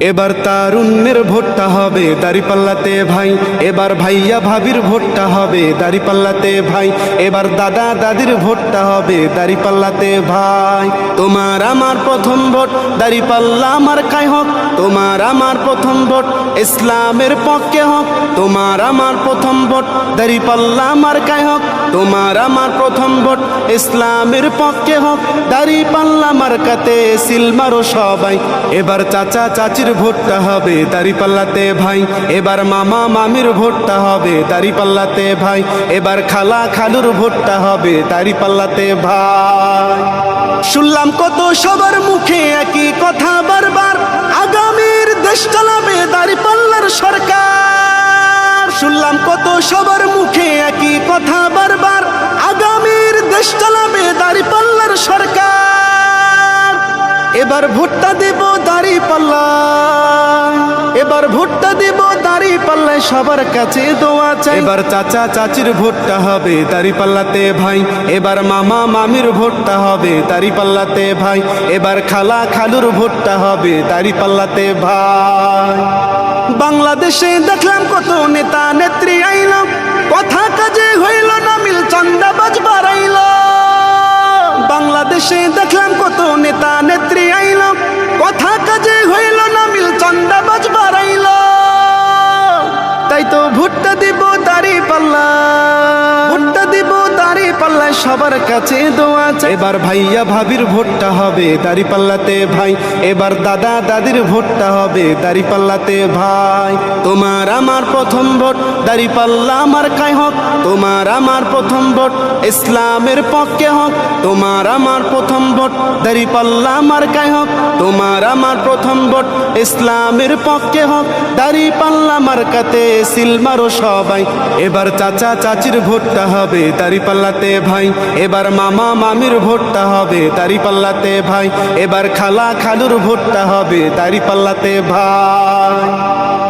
এবার তারুণ্যের ভোটটা হবে দাড়িপাল্লাতে ভাই, এবার ভাইয়া ভাবির ভোটটা হবে দাড়িপাল্লাতে ভাই, এবার দাদা দাদির ভোটটা হবে দাড়িপাল্লাতে ভাই। তোমার আমার প্রথম ভোট দাড়িপাল্লা আমার কাই হোক, তোমার আমার প্রথম ভোট ইসলামের পক্ষে হোক, তোমার আমার প্রথম ভোট দাড়িপাল্লা আমার কাই হোক। তোমার আমার প্রথম ভোট, ইসলামের পক্ষে হোক দাড়িপাল্লা মার্কাতে সিলমারো সবাই। এবার চাচা চাচির ভোটটা হবে দাড়ি পাল্লাতে ভাই। এবার মামা মামির ভোটটা হবে দাড়ি পাল্লাতে ভাই। এবার খালা খালুর ভোটটা হবে দাড়ি পাল্লাতে ভাই। শুনলাম কত সবার মুখে একই কথা বারবার। শুনলাম কত সবার মুখে একই কথা বারবার। আগামীর দেশ চালাবে দাড়িপাল্লার সরকার। এবার ভোটটা দেব দাড়ি পাল্লা এবার ভোটটা দেব দাড়ি পাল্লায় সবার কাছে দোয়া চাই। এবার চাচা চাচির ভোটটা হবে দাড়ি পাল্লাতে ভাই। এবার মামা মামির ভোটটা হবে দাড়ি পাল্লাতে ভাই। এবার খালা খালুর ভোটটা হবে দাড়ি পাল্লাতে ভাই। বাংলাদেশে দেখলাম কত নেতা নেত্রী আইল, কথা কাজে হইল না, মিল চান্দাবাজ বাড়াইল। বাংলাদেশে দেখলাম কত নেতা নেত্রী আইল, কথা কাজে হইল না, মিল চান্দাবাজ বাড়াইল। তাই তো ভুট্টা দিব তারি পাল্লা। পাল্লায় সবার কাছে দোয়া চাই। এবার ভাইয়া ভাবির ভোটটা হবে দাড়ি পাল্লাতে ভাই। এবার দাদা দাদির ভোটটা হবে দাড়ি পাল্লাতে ভাই। তোমার আমার প্রথম ভোট দাড়ি পাল্লা আমার কাই হোক। তোমার আমার প্রথম ভোট, ইসলামের পক্ষে হোক। তোমার আমার প্রথম ভোট দাড়ি পাল্লা আমার কাই হোক। তোমার আমার প্রথম ভোট, ইসলামের পক্ষে হোক। দাড়ি পাল্লা মার্কাতে সিলমারো সবাই। এবার চাচা চাচির ভোটটা হবে দাড়ি পাল্লাতে ভাই, এবার মামা মামির ভোটটা হবে তারি পাল্লাতে ভাই, এবার খালা খালুর ভোটটা হবে তারি পাল্লাতে ভাই।